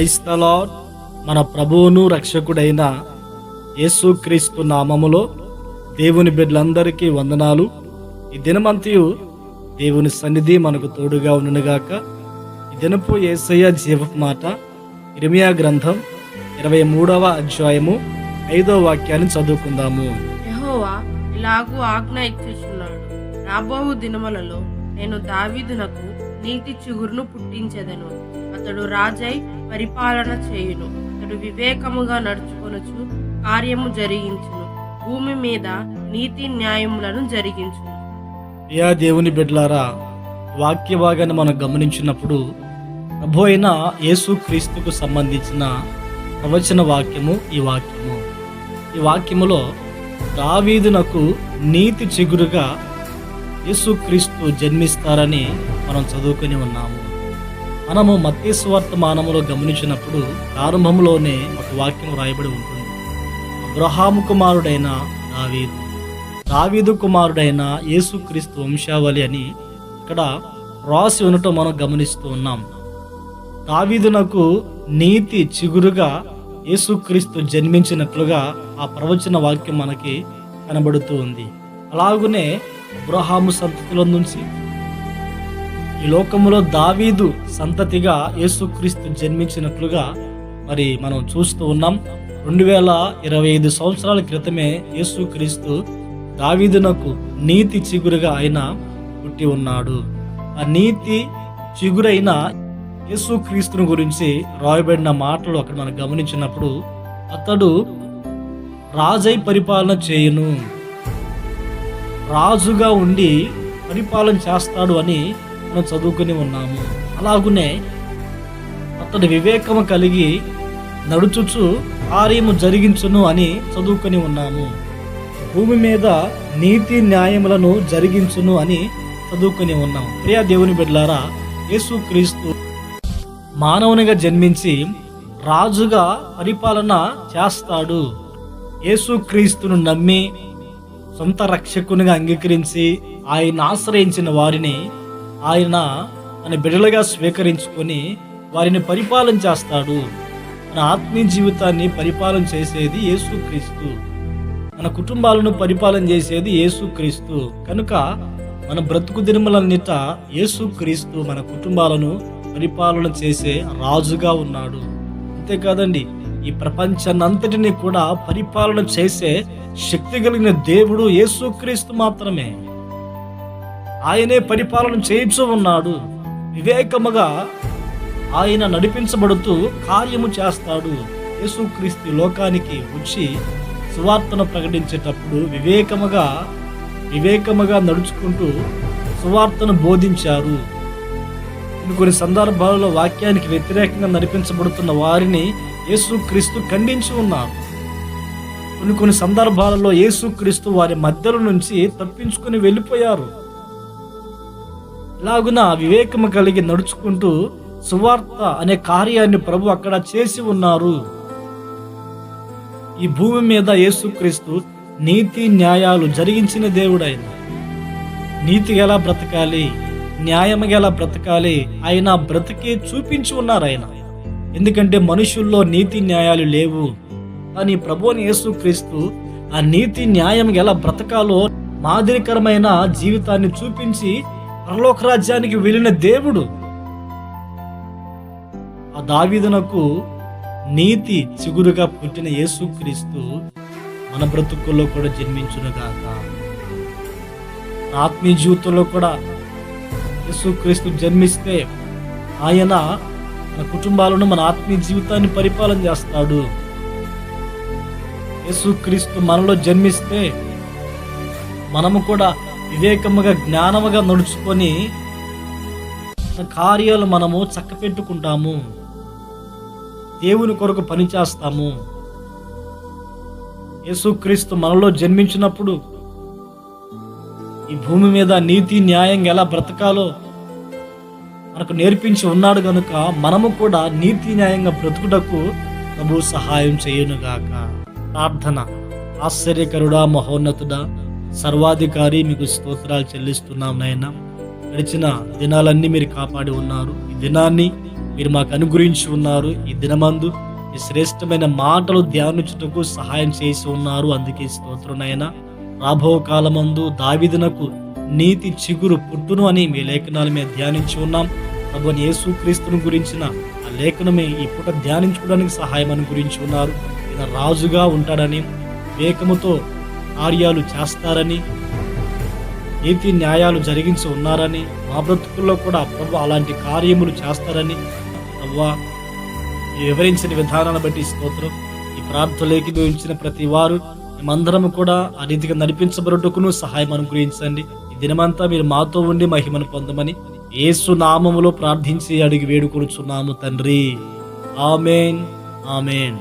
క్రైస్తలా మన ప్రభువును రక్షకుడైన యేసుక్రీస్తు నామములో దేవుని బిడ్డలందరికీ వందనాలు. ఈ దినమంతయు దేవుని సన్నిధి మనకు తోడుగా ఉండునుగాక. ఈ దినపు ఏసయ్య జీవపు మాట ఇరిమియా గ్రంథం ఇరవై మూడవ అధ్యాయము ఐదవ వాక్యాన్ని చదువుకుందాము. యెహోవా ఇలాగూ ఆజ్ఞ ఇచ్చుచున్నాడు. రాబోవు దినములలో నేను దావీదునకు నీతి చిగురును పుట్టించదను. అతడు రాజై పరిపాలన చేయును. అతడు వివేకముగా నడుచుకొనుచు కార్యము జరిగించును. భూమి మీద నీతి న్యాయములను జరిగించును. ప్రియా దేవుని బిడ్డలారా వాక్య భాగాన్ని మనం గమనించినప్పుడు ప్రభు అయిన యేసు క్రీస్తుకు సంబంధించిన ప్రవచన వాక్యము ఈ వాక్యము. ఈ వాక్యములో దావీదునకు నీతి చిగురుగా యేసుక్రీస్తు జన్మిస్తారని మనం చదువుకొని ఉన్నాము. మనము మత్తేశ్వార్త మానములో గమనించినప్పుడు ప్రారంభంలోనే ఒక వాక్యం రాయబడి ఉంటుంది. అబ్రహాము కుమారుడైన దావీదు. దావీదు కుమారుడైన యేసుక్రీస్తు వంశావళి అని ఇక్కడ రాసి ఉండటం మనం గమనిస్తూ ఉన్నాం. దావీదునకు నీతి చిగురుగా యేసుక్రీస్తు జన్మించినట్లుగా ఆ ప్రవచన వాక్యం మనకి కనబడుతూ ఉంది. అలాగునే అబ్రహాము సంతతిలో నుంచి ఈ లోకములో దావీదు సంతతిగా యేసుక్రీస్తు జన్మించినట్లుగా మరి మనం చూస్తూ ఉన్నాం. రెండు వేల ఇరవై ఐదు సంవత్సరాల క్రితమే యేసుక్రీస్తు దావీదునకు నీతి చిగురుగా ఆయన పుట్టి ఉన్నాడు. ఆ నీతి చిగురైన యేసుక్రీస్తుని గురించి రాయబడిన మాటలు అక్కడ మనం గమనించినప్పుడు అతడు రాజై పరిపాలన చేయును. రాజుగా ఉండి పరిపాలన చేస్తాడు అని మనం చదువుకుని ఉన్నాము. అలాగునే అతడు వివేకము కలిగి నడుచుచు కార్యము జరిగించును అని చదువుకొని ఉన్నాము. భూమి మీద నీతి న్యాయములను జరిగించును అని చదువుకొని ఉన్నాం. ప్రియా దేవుని బిడ్డలారా యేసుక్రీస్తు మానవునిగా జన్మించి రాజుగా పరిపాలన చేస్తాడు. యేసుక్రీస్తును నమ్మి సొంత రక్షకునిగా అంగీకరించి ఆయన ఆశ్రయించిన వారిని ఆయన తన బిడ్డలుగా స్వీకరించుకొని వారిని పరిపాలన చేస్తాడు. మన ఆత్మీయ జీవితాన్ని పరిపాలన చేసేది యేసుక్రీస్తు మన కుటుంబాలను పరిపాలన చేసేది యేసుక్రీస్తు కనుక మన బ్రతుకు దినములన్నిట యేసుక్రీస్తు మన కుటుంబాలను పరిపాలన చేసే రాజుగా ఉన్నాడు. అంతేకాదండి ఈ ప్రపంచాన్నంతటిని కూడా పరిపాలన చేసే శక్తి కలిగిన దేవుడు యేసుక్రీస్తు మాత్రమే. ఆయనే పరిపాలన చేయించు ఉన్నాడు. వివేకముగా ఆయన నడిపించబడుతూ కార్యము చేస్తాడు. యేసుక్రీస్తు లోకానికి వచ్చి సువార్తను ప్రకటించేటప్పుడు వివేకముగా వివేకముగా నడుచుకుంటూ సువార్తను బోధించారు. కొన్ని కొన్ని సందర్భాలలో వాక్యానికి వ్యతిరేకంగా నడిపించబడుతున్న వారిని యేసుక్రీస్తు ఖండించి ఉన్నారు. కొన్ని కొన్ని సందర్భాలలో యేసుక్రీస్తు వారి మధ్యలో నుంచి తప్పించుకుని వెళ్ళిపోయారు. లాగున వివేకము కలిగి నడుచుకుంటూ సువార్త అనే కార్యాన్ని ప్రభు అక్కడ చేసి ఉన్నారు. ఈ భూమి మీద యేసుక్రీస్తు నీతి న్యాయాలు జరిగించిన దేవుడైన. నీతి ఎలా బ్రతకాలి న్యాయం ఎలా బ్రతకాలి ఆయన బ్రతికి చూపించి ఉన్నారు ఆయన ఎందుకంటే మనుషుల్లో నీతి న్యాయాలు లేవు. కానీ ప్రభుని యేసుక్రీస్తు ఆ నీతి న్యాయం ఎలా బ్రతకాలో మాదిరికరమైన జీవితాన్ని చూపించి పరలోక రాజ్యానికి వెళ్ళిన దేవుడు. ఆ దావీదునకు నీతి చిగురుగా పుట్టిన యేసుక్రీస్తు మన బ్రతుకుల్లో కూడా జన్మించునుగాక. ఆత్మీయ జీవితంలో కూడా యేసుక్రీస్తు జన్మిస్తే ఆయన మన కుటుంబాలను మన ఆత్మీయ జీవితాన్ని పరిపాలన చేస్తాడు. యేసుక్రీస్తు మనలో జన్మిస్తే మనము కూడా వివేకముగా జ్ఞానముగా నడుచుకొని కార్యాలు మనము చక్కపెట్టుకుంటాము. దేవుని కొరకు పనిచేస్తాము యేసుక్రీస్తు మనలో జన్మించినప్పుడు ఈ భూమి మీద నీతి న్యాయం ఎలా బ్రతకాలో మనకు నేర్పించి ఉన్నాడు కనుక మనము కూడా నీతి న్యాయంగా బ్రతుకుటకు ప్రభు సహాయం చేయనుగాక. ప్రార్థన. ఆశ్చర్యకరుడా మహోన్నతుడా సర్వాధికారి మీకు స్తోత్రాలు చెల్లిస్తున్నాం నాయన. గడిచిన దినాలన్నీ మీరు కాపాడి ఉన్నారు. ఈ దినాన్ని మీరు మాకు అనుగ్రహించి ఉన్నారు. ఈ దినమందు ఈ శ్రేష్టమైన మాటలు ధ్యానించుటకు సహాయం చేసి ఉన్నారు. అందుకే స్తోత్రం నాయన. రాబో కాలమందు దావిదునకు నీతి చిగురు పుట్టును అని మీ లేఖనాలు మేము ధ్యానించి ఉన్నాం. ప్రభు యేసుక్రీస్తుని గురించిన ఆ లేఖనమే ఈ పూట ధ్యానించుకోవడానికి సహాయం అని గురించి ఉన్నారు. ఈయన రాజుగా ఉంటాడని వివేకముతో కార్యాలు చేస్తారని నీతి న్యాయాలు జరిగించి ఉన్నారని మా బ్రతుకుల్లో కూడా ప్రభు అలాంటి కార్యములు చేస్తారని అవ్వా వివరించిన విధానాన్ని బట్టి స్తోత్రం. ఈ ప్రార్థనలోకి ఉంచిన ప్రతి వారు మేమందరం కూడా ఆ రీతిగా నడిపించబడుటకును సహాయం అనుగ్రహించండి. ఈ దినమంతా మీరు మాతో ఉండి మహిమను పొందమని ఏసు నామములో ప్రార్థించి అడిగి వేడుకొనుచున్నాము తండ్రి. Amen amen.